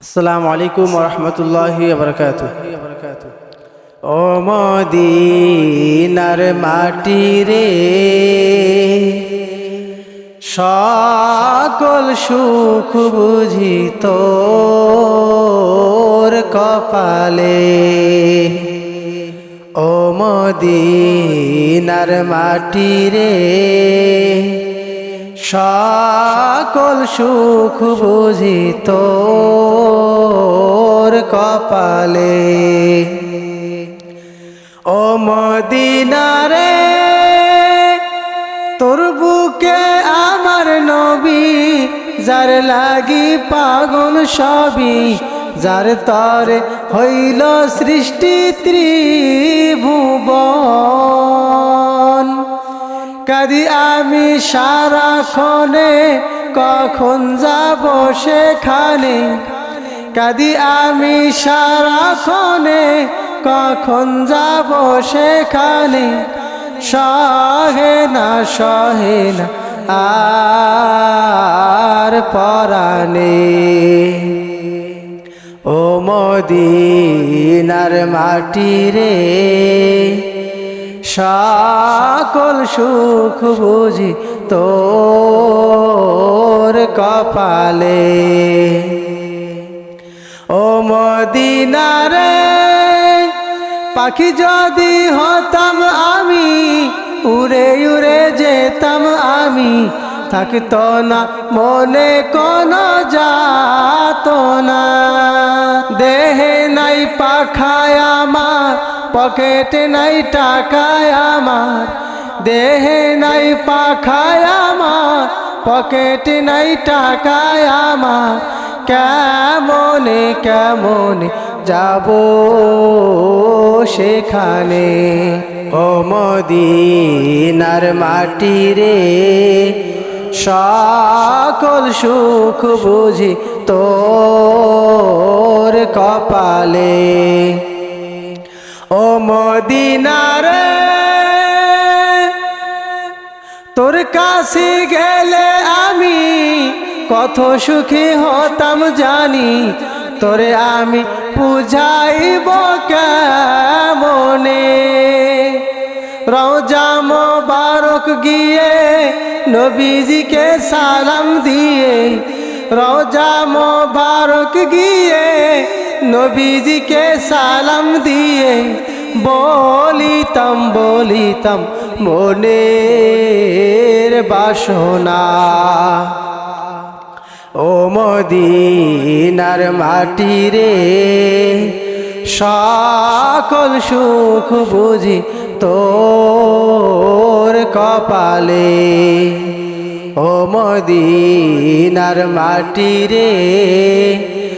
আসসালামু আলাইকুম রহমতুল্লাহি বরকাত ও মদিনার মাটি রে, সকল সুখ বুঝি তোর কপালে। ও মদিনার মাটি রে সকল সুখ বুঝি তোর কপালে। ও মদিনারে, তোর বুকে আমার নবী, যার লাগি পাগল সবই, যার তরে হইল সৃষ্টি ত্রিভুবন। কাদি আমি সারাক্ষণে কখন যাব সেখানে? কাদি আমি সারাক্ষণে, কখন যাব সেখানে? সহে না সহে না, আর পরাণে ও মদিনার মাটি রে সকল সুখ বুঝি তোর কপালে। ও মদিনারে পাখি যদি হতাম আমি, উড়ে উড়ে যেতাম আমি, থাকতো না মনে কোনো যাত না দেহে নাই পাখায় আমার পকেটে নাই টাকায় আমার, দেহে নাই পাখায় আমার, পকেটে নাই টাকায় আমার, কেমনে কেমনে যাব সেখানে? ও মদিনার মাটি রে, সকল সুখ বুঝি তোর কপালে। ও মদিনারে তোর কাছে গেলে আমি কত সুখী হতাম জানি। তোরে আমি বুঝাইব কেমনে? রওজা মোবারক গিয়ে নবীজিকে সালাম দিয়ে, রওজা মোবারক গিয়ে নবীজিকে সালাম দিয়ে বলিতাম বলিতাম, মনের বাসনা। ও মদিনার মাটি রে সকল সুখ বুঝি তোর কপালে। ও মদিনার মাটি রে